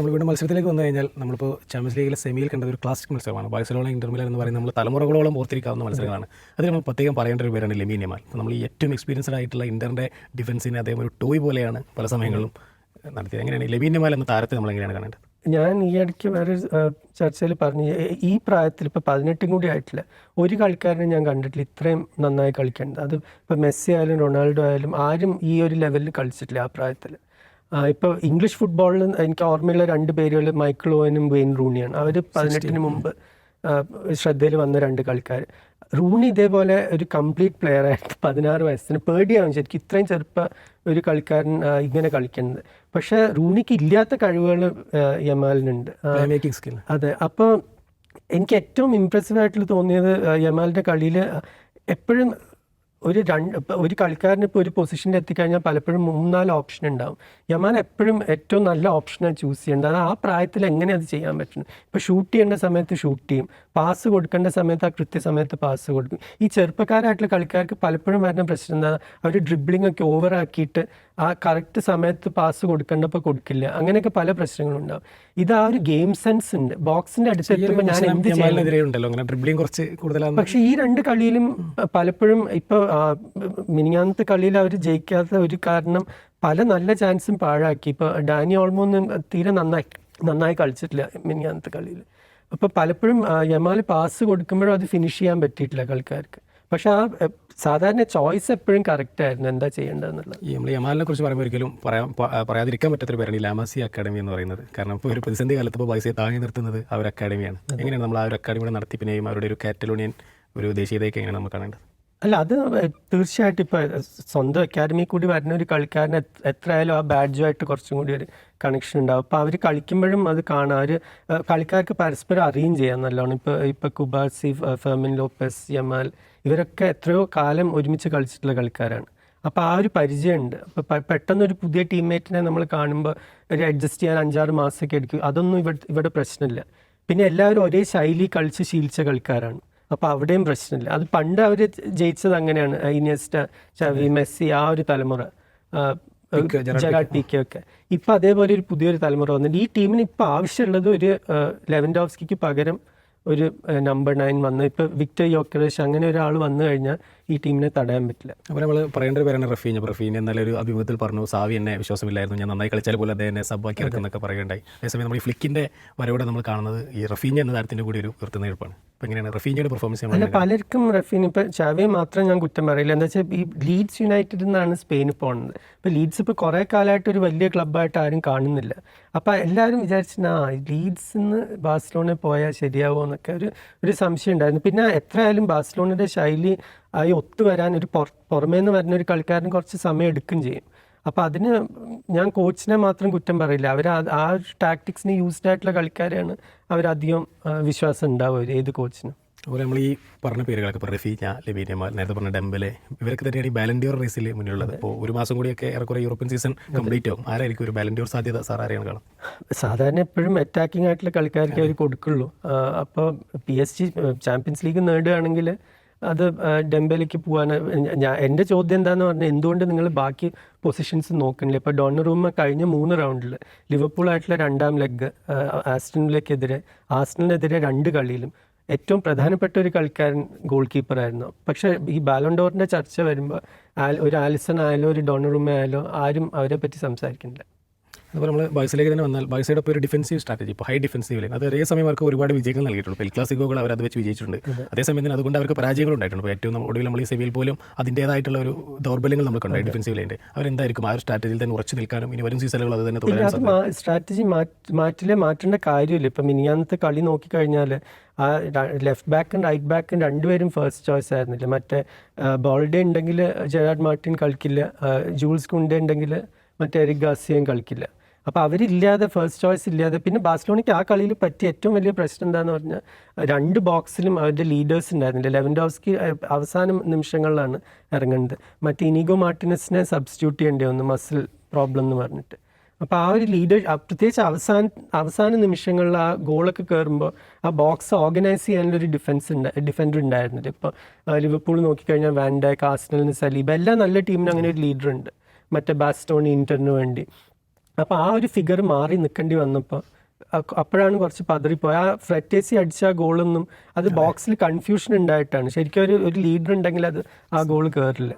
നമ്മൾ വീണ്ടും മത്സരത്തിലേക്ക് വന്നു കഴിഞ്ഞാൽ നമ്മളിപ്പോൾ ചാമ്പ്യൻസ് ലീഗിലെ സെമിയിൽ കണ്ട ഒരു ക്ലാസിക് മത്സരമാണ്. ബാഴ്സലോണ ഇന്റർമിലൻ എന്ന് പറയുന്നത് നമ്മൾ തലമുറകളോളം ഓർത്തിരിക്കാവുന്ന മത്സരങ്ങളാണ്. അതിൽ നമ്മൾ പ്രത്യേകം പറയേണ്ട ഒരു പേരാണ് യമാൽ അപ്പോൾ നമ്മൾ ഏറ്റവും എക്സ്പീരിയൻസ്ഡ് ആയിട്ടുള്ള ഇന്ററിന്റെ ഡിഫൻസിനെ അദ്ദേഹം ഒരു ടോയ് പോലെയാണ് പല സമയങ്ങളിലും നടത്തിയത്. എങ്ങനെയാണ്? യമാൽ എന്ന താരത്തെ നമ്മൾ എങ്ങനെയാണ് കാണേണ്ടത്? ഞാൻ ഈ ഇടയ്ക്ക് വേറെ ചർച്ചയിൽ പറഞ്ഞു ഈ പ്രായത്തിൽ ഇപ്പോൾ പതിനെട്ടും കൂടി ആയിട്ടില്ല. ഒരു കളിക്കാരനെ ഞാൻ കണ്ടിട്ടില്ല. ഇത്രയും നന്നായി കളിക്കേണ്ടത്. അത് ഇപ്പോൾ മെസ്സി ആയാലും റൊണാൾഡോ ആയാലും ആരും ഈ ഒരു ലെവലിൽ കളിച്ചിട്ടില്ല ആ പ്രായത്തിൽ ഇപ്പോൾ ഇംഗ്ലീഷ് ഫുട്ബോളിൽ എനിക്ക് ഓർമ്മയുള്ള രണ്ട് പേരുകൾ മൈക്കിൾ ഓവനും വെയിൻ റൂണിയാണ്. അവർ പതിനെട്ടിന് മുമ്പ് ശ്രദ്ധയിൽ വന്ന രണ്ട് കളിക്കാർ റൂണി ഇതേപോലെ ഒരു കംപ്ലീറ്റ് പ്ലെയർ ആയിരുന്നു പതിനാറ് വയസ്സിന് പേടിയാവും ശരിക്കും. ഇത്രയും ചെറുപ്പ ഒരു കളിക്കാരൻ ഇങ്ങനെ കളിക്കുന്നത്. പക്ഷേ റൂണിക്ക് ഇല്ലാത്ത കഴിവുകൾ യമാലിനുണ്ട്. മേക്കിംഗ് സ്കിൽ അതെ. അപ്പോൾ എനിക്ക് ഏറ്റവും ഇമ്പ്രസീവ് ആയിട്ട് തോന്നിയത് യമാലിന്റെ കളിയിൽ എപ്പോഴും ഒരു രണ്ട് ഇപ്പൊ ഒരു കളിക്കാരന് ഇപ്പോൾ ഒരു പൊസിഷനിൽ എത്തിക്കഴിഞ്ഞാൽ പലപ്പോഴും മൂന്നാൽ ഓപ്ഷൻ ഉണ്ടാവും. യമാൻ എപ്പോഴും ഏറ്റവും നല്ല ഓപ്ഷനാണ് ചൂസ് ചെയ്യേണ്ടത്. അത് ആ പ്രായത്തിൽ എങ്ങനെ അത് ചെയ്യാൻ പറ്റും ഇപ്പോൾ ഷൂട്ട് ചെയ്യേണ്ട സമയത്ത് ഷൂട്ട് ചെയ്യും. പാസ് കൊടുക്കേണ്ട സമയത്ത് ആ കൃത്യസമയത്ത് പാസ് കൊടുക്കും. ഈ ചെറുപ്പക്കാരായിട്ടുള്ള കളിക്കാർക്ക് പലപ്പോഴും വരുന്ന പ്രശ്നം എന്താ? അവർ ഡ്രിബ്ലിംഗ് ഒക്കെ ഓവറാക്കിയിട്ട് ആ കറക്റ്റ് സമയത്ത് പാസ് കൊടുക്കേണ്ടപ്പോൾ കൊടുക്കില്ല. അങ്ങനെയൊക്കെ പല പ്രശ്നങ്ങളുണ്ടാവും ഇത് ആ ഒരു ഗെയിം സെൻസ് ഉണ്ട്. ബോക്സിന്റെ അടുത്ത് എത്തുമ്പോൾ ഞാൻ എന്ത് ചെയ്യണം? യമാലിനെതിരെ ഉണ്ടല്ലോ. അങ്ങനെ ഡ്രിബ്ലിംഗ് കുറച്ച് കൂടുതലാണ് പക്ഷെ ഈ രണ്ട് കളിയിലും പലപ്പോഴും ഇപ്പൊ ആ, മിനിങ്ങാന്നത്തെ കളിയിൽ അവർ ജയിക്കാത്ത ഒരു കാരണം പല നല്ല ചാൻസും പാഴാക്കി. ഇപ്പൊ ഡാനി ഓൾമോ ഒന്നും തീരെ നന്നായി നന്നായി കളിച്ചിട്ടില്ല മിനിങ്ങാനത്തെ കളിയിൽ. അപ്പോൾ പലപ്പോഴും യമാൽ പാസ് കൊടുക്കുമ്പോഴും അത് ഫിനിഷ് ചെയ്യാൻ പറ്റിയിട്ടില്ല കളിക്കാർക്ക്. പക്ഷെ ആ സാധാരണ ചോയ്സ് എപ്പോഴും കറക്റ്റ് ആയിരുന്നു. എന്താ ചെയ്യേണ്ടതെന്നുള്ളത്? ഈ നമ്മൾ യമാലിനെ കുറിച്ച് പറയുമ്പോൾ ഒരിക്കലും പറയാൻ പറയാതിരിക്കാൻ പറ്റാത്തൊരു പേരാണ് ഈ ലാമാസി അക്കാഡമി എന്ന് പറയുന്നത്. കാരണം ഇപ്പോൾ ഒരു പ്രതിസന്ധി കാലത്ത് ഇപ്പോൾ പൈസയെ താങ്ങി നിർത്തുന്നത് ആ ഒരു അക്കാഡമിയാണ് എങ്ങനെയാണ് നമ്മൾ ആ ഒരു അക്കാഡമിയുടെ നടത്തിപ്പിനെയും അവരുടെ ഒരു കാറ്റലോണിയൻ ഒരു ദേശീയതയൊക്കെ എങ്ങനെയാണ് നമ്മൾ കാണേണ്ടത്? അല്ല അത് തീർച്ചയായിട്ടും ഇപ്പൊ സ്വന്തം അക്കാദമി കൂടി വരുന്ന ഒരു കളിക്കാരന് എത്ര- എത്രയായാലും ആ ബാഡ്ജുമായിട്ട് കുറച്ചും കൂടി ഒരു കണക്ഷൻ ഉണ്ടാവും. അപ്പോൾ അവർ കളിക്കുമ്പോഴും അത് കാണാം. അവർ കളിക്കാർക്ക് പരസ്പരം അറിയും ചെയ്യാം നല്ലോണം. ഇപ്പോൾ ഇപ്പോൾ കുബാസി ഫെർമിൻ ലോപ്പസ് യമാൽ ഇവരൊക്കെ എത്രയോ കാലം ഒരുമിച്ച് കളിച്ചിട്ടുള്ള കളിക്കാരാണ്. അപ്പോൾ ആ ഒരു പരിചയമുണ്ട്. അപ്പോൾ പെട്ടെന്ന് ഒരു പുതിയ ടീംമേറ്റിനെ നമ്മൾ കാണുമ്പോൾ ഒരു അഡ്ജസ്റ്റ് ചെയ്യാൻ അഞ്ചാറ് മാസമൊക്കെ എടുക്കും. അതൊന്നും ഇവിടെ ഇവിടെ പ്രശ്നമില്ല. പിന്നെ എല്ലാവരും ഒരേ ശൈലി കളിച്ച് ശീലിച്ച കളിക്കാരാണ്. അപ്പോൾ അവിടെയും പ്രശ്നമില്ല. അത് പണ്ട് അവർ ജയിച്ചത് അങ്ങനെയാണ്. ഇനിയസ്റ്റ ചവി മെസ്സി ആ ഒരു തലമുറ. ജെറാഡ് പി കെ ഒക്കെ. ഇപ്പൊ അതേപോലെ ഒരു പുതിയൊരു തലമുറ വന്നിട്ട് ഈ ടീമിന് ഇപ്പൊ ആവശ്യമുള്ളത് ഒരു ലെവൻഡോവ്സ്കിക്ക് പകരം ഒരു നമ്പർ നയൻ വന്ന് ഇപ്പൊ വിക്ടർ യോക്കറേഷ് അങ്ങനെ ഒരാൾ വന്നു കഴിഞ്ഞാൽ ഈ ടീമിനെ തടയാൻ പറ്റില്ല. അപ്പോൾ നമ്മൾ പറയേണ്ട ഒരു പേരാണ് റഫീൻ. റഫീൻ എന്നാലും ഒരു അഭിമുഖത്തിൽ പറഞ്ഞു സാവി എന്നെ വിശ്വാസമില്ലായിരുന്നു ഞാൻ നന്നായി കളിച്ചാൽ പോലും അദ്ദേഹം എന്നെ സബ്ബാക്കി ഇറക്കുന്നൊക്കെ പറയുകയുണ്ടായി. അതേസമയം നമ്മൾ ഈ ഫ്ലിക്കിന്റെ വരവിടെ നമ്മൾ കാണുന്നത് ഈ റഫീൻ എന്ന താരത്തിന്റെ കൂടി ഒരു ഉയർത്തുന്നേൽപ്പാണ് അപ്പോൾ എങ്ങനെയാണ് റഫീന്റെ പെർഫോമൻസ് അല്ല പലർക്കും റഫീൻ ഇപ്പോൾ ചാവയെ മാത്രം ഞാൻ കുറ്റം പറയില്ല. എന്താ വെച്ചാൽ ഈ ലീഡ്സ് യുണൈറ്റഡിൽ നിന്നാണ് സ്പെയിനിൽ പോകുന്നത് ഇപ്പോൾ ലീഡ്സ് ഇപ്പോൾ കുറേ കാലമായിട്ട് ഒരു വലിയ ക്ലബ്ബായിട്ട് ആരും കാണുന്നില്ല. അപ്പോൾ എല്ലാവരും വിചാരിച്ചു ആ ലീഡ്സ് നിന്ന് ബാഴ്സലോണ പോയാൽ ശരിയാവുമോ എന്നൊക്കെ ഒരു ഒരു സംശയം ഉണ്ടായിരുന്നു. പിന്നെ എത്രയായാലും ബാഴ്സലോണയുടെ ശൈലി ആയി ഒത്തുവരാൻ ഒരു പുറ- പുറമേ നിന്ന് വരുന്ന ഒരു കളിക്കാരന് കുറച്ച് സമയം എടുക്കുകയും ചെയ്യും. അപ്പോൾ അതിന് ഞാൻ കോച്ചിനെ മാത്രം കുറ്റം പറയില്ല. അവർ ആ ടാക്ടിക്സിന് യൂസ്ഡ് ആയിട്ടുള്ള കളിക്കാരെയാണ് അവരധികം വിശ്വാസം ഉണ്ടാവുക ഏത് കോച്ചിനും അതുപോലെ നമ്മൾ ഈ പറഞ്ഞ പേരുകളൊക്കെ ഇപ്പോൾ റഫീജ ലബീനമാർ നേരത്തെ പറഞ്ഞ ഡെമ്പലെ ഇവരൊക്കെ തന്നെയാണ് ഈ ബാലൻഡിയോർ റേസിൽ മുന്നിലുള്ളത്. അപ്പോൾ ഒരു മാസം കൂടിയൊക്കെ ഏറെക്കുറെ യൂറോപ്യൻ സീസൺ കംപ്ലീറ്റ് ആവും. ആരായിരിക്കും ഒരു ബാലൻഡിയോർ സാധ്യത സാർ ആരെയാണ് കാണും സാധാരണ എപ്പോഴും അറ്റാക്കിംഗ് ആയിട്ടുള്ള കളിക്കാർക്ക് അവർ കൊടുക്കുള്ളൂ. അപ്പോൾ P S G Champions League നേടുകയാണെങ്കിൽ അത് ആ, ഡെമ്പലേക്ക് പോകാൻ ഞാൻ എന്റെ ചോദ്യം എന്താണെന്ന് പറഞ്ഞാൽ എന്തുകൊണ്ട് നിങ്ങൾ ബാക്കി പൊസിഷൻസ് നോക്കണില്ല? ഇപ്പോൾ ഡോണർ റൂമ കഴിഞ്ഞ മൂന്ന് റൗണ്ടിൽ ലിവർപൂൾ ആയിട്ടുള്ള രണ്ടാം ലെഗ് ആസ്റ്റണിലേക്കെതിരെ ആസ്റ്റണിനെതിരെ രണ്ട് കളിയിലും ഏറ്റവും പ്രധാനപ്പെട്ട ഒരു കളിക്കാരൻ ഗോൾ കീപ്പറായിരുന്നു പക്ഷേ ഈ ബാലോണ്ടോറിന്റെ ചർച്ച വരുമ്പോൾ ഒരു ആലിസൺ ആയാലോ ഒരു ഡോണർ റൂമ ആയാലോ ആരും അവരെ പറ്റി സംസാരിക്കുന്നില്ല. അതുപോലെ നമ്മൾ ബൈസിലേക്ക് തന്നെ വന്നാൽ ബൈസയുടെ ഇപ്പോൾ ഒരു ഡിഫൻസീവ് സ്ട്രാറ്റജി ഇപ്പോൾ ഹൈ ഡിഫൻസീവ് ലൈൻ അത് ഒരേ സമയം അവർക്ക് ഒരുപാട് വിജയങ്ങൾ നൽകിയിട്ടുണ്ട്. എൽ ക്ലാസിക്കോകൾ അവർ അത് വെച്ച് വിജയിച്ചിട്ടുണ്ട്. അതേസമയം തന്നെ അതുകൊണ്ട് അവർക്ക് പരാജയങ്ങൾ ഉണ്ടായിട്ടുണ്ട്. ഇപ്പോൾ ഏറ്റവും ഒടുവിൽ നമ്മൾ ഈ സെവിയിൽ പോലും അതിന്റേതായിട്ടുള്ള ഒരു ദൗർബല്യങ്ങൾ നമുക്ക് ഉണ്ടായി ഡിഫൻസീവ് ലൈന്റെ അവരെന്തായിരിക്കും? ആ ഒരു സ്ട്രാറ്റജിയിൽ തന്നെ ഉറച്ചു നിൽക്കാനും ഇനി വരും സീസണുകൾ അത് തന്നെ തുടരാൻ സ്ട്രാറ്റജി മാറ്റിലെ മാറ്റേണ്ട കാര്യമില്ല. ഇപ്പം മിനിയാന്നത്തെ കളി നോക്കിക്കഴിഞ്ഞാൽ ആ ലെഫ്റ്റ് ബാക്കും റൈറ്റ് ബാക്കും രണ്ടുപേരും ഫസ്റ്റ് ചോയ്സ് ആയിരുന്നില്ല. മറ്റേ ബോൾഡേ ഉണ്ടെങ്കിൽ ജെറാഡ് മാർട്ടിൻ കളിക്കില്ല. ജൂൾസ് കുണ്ടേ ഉണ്ടെങ്കിൽ മറ്റേ എരിക് ഗാസിയും കളിക്കില്ല. അപ്പോൾ അവരില്ലാതെ ഫസ്റ്റ് ചോയ്സ് ഇല്ലാതെ പിന്നെ ബാഴ്സലോണയ്ക്ക് ആ കളിയിൽ പറ്റിയ ഏറ്റവും വലിയ പ്രശ്നം എന്താണെന്ന് പറഞ്ഞാൽ രണ്ട് ബോക്സിലും അവരുടെ ലീഡേഴ്സ് ഉണ്ടായിരുന്നില്ല. ലെവൻഡോസ്കി അവസാന നിമിഷങ്ങളിലാണ് ഇറങ്ങുന്നത്. മറ്റേ ഇനിഗോ മാർട്ടിനസിനെ സബ്സ്റ്റിറ്റ്യൂട്ട് ചെയ്യേണ്ടി വന്നു മസിൽ പ്രോബ്ലം എന്ന് പറഞ്ഞിട്ട്. അപ്പോൾ ആ ഒരു ലീഡർ പ്രത്യേകിച്ച് അവസാന അവസാന നിമിഷങ്ങളിൽ ആ ഗോളൊക്കെ കയറുമ്പോൾ ആ ബോക്സ് ഓർഗനൈസ് ചെയ്യാനുള്ളൊരു ഡിഫൻസ് ഉണ്ട് ഡിഫൻഡർ ഉണ്ടായിരുന്നില്ല. ഇപ്പോൾ ലിവർപൂൾ നോക്കിക്കഴിഞ്ഞാൽ വാൻഡാക്ക് ആസ്നലിന് സലീബ് എല്ലാ നല്ല ടീമിനും അങ്ങനെ ഒരു ലീഡർ ഉണ്ട്. മറ്റേ ബാസ്റ്റോണി ഇന്ററിന് വേണ്ടി. അപ്പോൾ ആ ഒരു ഫിഗർ മാറി നിൽക്കേണ്ടി വന്നപ്പോൾ അപ്പോഴാണ് കുറച്ച് പതറിപ്പോയി. ആ ഫ്രെറ്റേസി അടിച്ച ആ ഗോളൊന്നും അത് ബോക്സിൽ കൺഫ്യൂഷൻ ഉണ്ടായിട്ടാണ്. ശരിക്കും ഒരു ഒരു ലീഡർ ഉണ്ടെങ്കിൽ അത് ആ ഗോൾ കയറില്ല